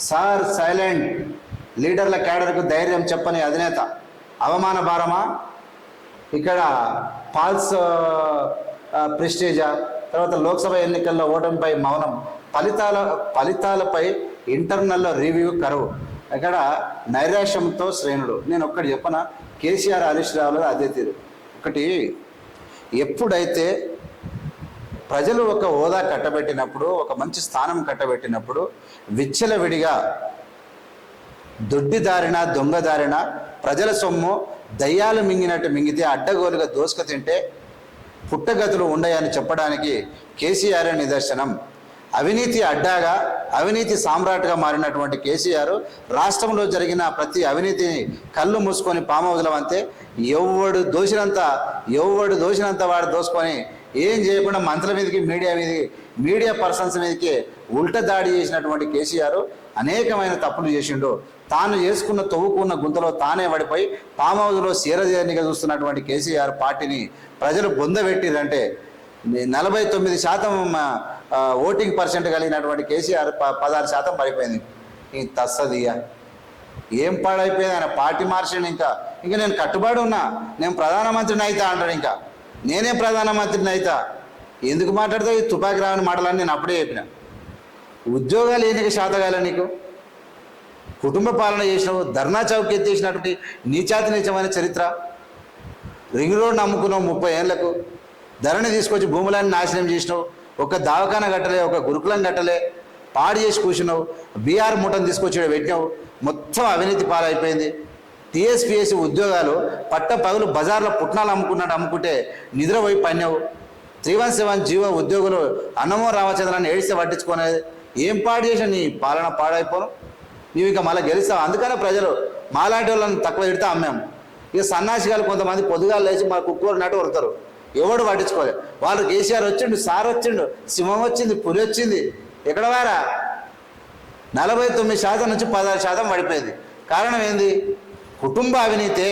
Sir silent. లీడర్ల క్యాడర్కు ధైర్యం చెప్పని అధినేత. అవమాన భారమా? ఇక్కడ పాల్స్ ప్రెస్టేజా తర్వాత లోక్సభ ఎన్నికల్లో ఓటమిపై మౌనం. ఫలితాల ఫలితాలపై ఇంటర్నల్లో రివ్యూ కరువు. ఇక్కడ నైరాశ్యంతో శ్రేణుడు. నేను ఒక్కటి చెప్పన? కేసీఆర్ హరీష్ రావుల అదే తీరు. ఒకటి ఎప్పుడైతే ప్రజలు ఒక హోదా కట్టబెట్టినప్పుడు ఒక మంచి స్థానం కట్టబెట్టినప్పుడు విచ్చలవిడిగా దొడ్డిదారిన దొంగదారిన ప్రజల సొమ్ము దయ్యాలు మింగినట్టు మింగితే అడ్డగోలుగా దోసుక తింటే పుట్టగతులు ఉండయని చెప్పడానికి కేసీఆర్ నిదర్శనం. అవినీతి అడ్డాగా అవినీతి సామ్రాట్గా మారినటువంటి కేసీఆర్ రాష్ట్రంలో జరిగిన ప్రతి అవినీతిని కళ్ళు మూసుకొని పామవదలం అంతే ఎవడు దోషినంత ఎవడు దోషినంత వాడు దోసుకొని ఏం చేయకుండా మంత్రుల మీదకి మీడియా మీదకి మీడియా పర్సన్స్ మీదకి ఉల్ట దాడి చేసినటువంటి కేసీఆర్ అనేకమైన తప్పులు చేసిండు. తాను చేసుకున్న తవ్వుకున్న గుంతలో తానే పడిపోయి పామ్ హౌస్లో సీరదేనిగా చూస్తున్నటువంటి కేసీఆర్ పార్టీని ప్రజలు బొందబెట్టిరంటే నలభై తొమ్మిది శాతం ఓటింగ్ పర్సెంట్ కలిగినటువంటి కేసీఆర్ ప పదహారు శాతం పడిపోయింది. ఈ తస్సదియా ఏం పాడైపోయింది? ఆయన పార్టీ మార్చండి ఇంకా. ఇంకా నేను కట్టుబడి ఉన్నా. నేను ప్రధానమంత్రిని అయితే అంటాడు ఇంకా. నేనే ప్రధానమంత్రిని అయితా. ఎందుకు మాట్లాడతావు ఈ తుపాకి రావని మాటలని నేను అప్పుడే చెప్పిన. ఉద్యోగాలు ఏంటికి శాతగాల నీకు? కుటుంబ పాలన చేసినావు ధర్నా చౌక్ ఎత్తేసినటువంటి నీచాతి నీచమైన చరిత్ర. రింగ్ రోడ్ నమ్ముకున్నావు ముప్పై ఏళ్ళకు ధరని తీసుకొచ్చి భూములన్నీ నాశనం చేసినావు. ఒక దవాఖాన కట్టలే ఒక గురుకులం కట్టలే. పాడు చేసి కూర్చున్నావు బీఆర్ మూటను తీసుకొచ్చి పెట్టినావు. మొత్తం అవినీతి పాలైపోయింది. టీఎస్పీఎస్సీ ఉద్యోగాలు పట్ట పగులు బజార్లో పుట్నాలు అమ్ముకున్నట్టు అమ్ముకుంటే నిద్రపోయి పన్నావు. త్రీ వన్ సెవెన్ జీవో ఉద్యోగులు అన్నమో రామచంద్రాన్ని ఏడిస్తే పట్టించుకునేది ఏం పాడు చేసిన నీ పాలన పాడైపోను? నువ్వు ఇంకా మళ్ళీ గెలుస్తావు? అందుకనే ప్రజలు మాలాంటి వాళ్ళని తక్కువ తిడితే అమ్మాము. ఇక సన్నాసిగాలు కొంతమంది పొద్దుగాలు లేచి మా కుక్కూరు నాటు వరుతారు ఎవడు పట్టించుకోలేదు వాళ్ళు కేసీఆర్ వచ్చిండు సార్ వచ్చిండు సింహం వచ్చింది పులి వచ్చింది. ఎక్కడ వారా? నలభై తొమ్మిది శాతం నుంచి పదహారు శాతం పడిపోయింది. కారణం ఏంది? కుటుంబ అవినీతే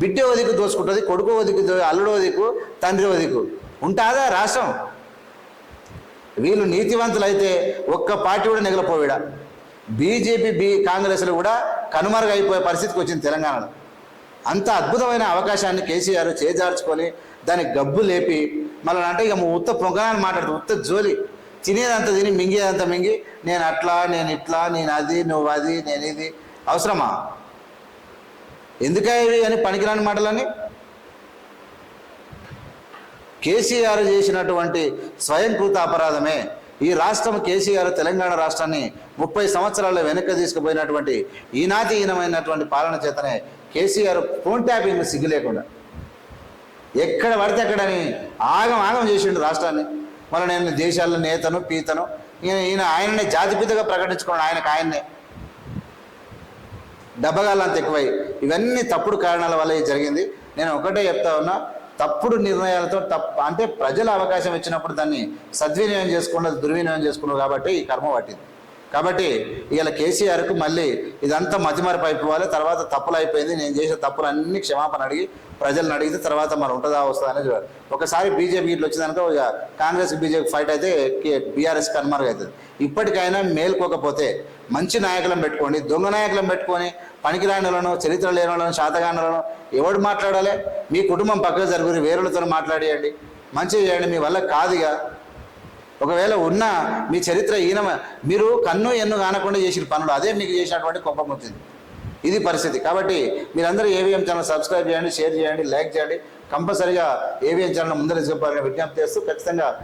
బిడ్డ వదికు దోసుకుంటుంది కొడుకు వదికు అల్లుడు వదికు తండ్రి వదికు ఉంటుందా రాష్ట్రం? వీళ్ళు నీతివంతులు అయితే ఒక్క పార్టీ కూడా నెగలపోవిడా. బీజేపీ బీ కాంగ్రెస్లు కూడా కనుమరుగైపోయే పరిస్థితికి వచ్చింది తెలంగాణలో. అంత అద్భుతమైన అవకాశాన్ని కేసీఆర్ చేజార్చుకొని దానికి గబ్బు లేపి మళ్ళీ అంటే ఇక ఉత్త పొంగనాన్ని మాట్లాడుతూ ఉత్త జోలి. తినేదంతా తిని మింగేదంతా మింగి నేను అట్లా నేను ఇట్లా నేను అది నువ్వు అది నేను ఇది. అవసరమా? ఎందుకా అని పనికిరాని మాటలని? కేసీఆర్ చేసినటువంటి స్వయంకృత అపరాధమే. ఈ రాష్ట్రం కేసీఆర్ తెలంగాణ రాష్ట్రాన్ని ముప్పై సంవత్సరాల వెనక్కి తీసుకుపోయినటువంటి ఈనాతిహీనమైనటువంటి పాలన చేతనే కేసీఆర్ ఫోన్ ట్యాపింగ్ సిగ్గు లేకుండా. ఎక్కడ పడితే అక్కడని ఆగం ఆగం చేసిండు రాష్ట్రాన్ని. మళ్ళీ నేను దేశాల నేతను పీతను ఈయన ఈయన ఆయననే జాతిపితగా ప్రకటించుకున్నాడు ఆయనకు ఆయన్నే. డబ్బగాలంత ఎక్కువై ఇవన్నీ తప్పుడు కారణాల వల్ల ఇది జరిగింది. నేను ఒకటే చెప్తా ఉన్నా తప్పుడు నిర్ణయాలతో తప్ప అంటే ప్రజల అవకాశం ఇచ్చినప్పుడు దాన్ని సద్వినియోగం చేసుకున్నది దుర్వినియోగం చేసుకున్నారు కాబట్టి ఈ కర్మ పట్టింది. కాబట్టి ఇవాళ కేసీఆర్కు మళ్ళీ ఇదంతా మతిమరపు అయిపోవాలి. తర్వాత తప్పులు అయిపోయింది. నేను చేసిన తప్పులు అన్ని క్షమాపణ అడిగి ప్రజలను అడిగితే తర్వాత మరి ఉంటుందా వస్తుందా అనేది చూడాలి. ఒకసారి బీజేపీ ఇట్లా వచ్చిందనుకో ఇక కాంగ్రెస్ బీజేపీ ఫైట్ అయితే బీఆర్ఎస్ కనుమరుగు అవుతుంది. ఇప్పటికైనా మేల్కోకపోతే మంచి నాయకులను పెట్టుకోండి దొంగ నాయకులను పెట్టుకొని పనికిరానులను చరిత్ర లేని వాళ్ళను శాతగానులను ఎవడు మాట్లాడాలి? మీ కుటుంబం పక్కన జరుగురు వేరులతో మాట్లాడేయండి. మంచిగా చేయండి. మీ వల్ల కాదుగా ఒకవేళ ఉన్న మీ చరిత్ర ఈయన మీరు కన్ను ఎన్ను కానకుండా చేసిన పనులు అదే మీకు చేసినటువంటి కోపం ఇది పరిస్థితి. కాబట్టి మీరందరూ ఏవిఎం ఛానల్ సబ్స్క్రైబ్ చేయండి షేర్ చేయండి లైక్ చేయండి. కంపల్సరీగా ఏవిఎం ఛానల్ ముందర విజ్ఞప్తి చేస్తూ ఖచ్చితంగా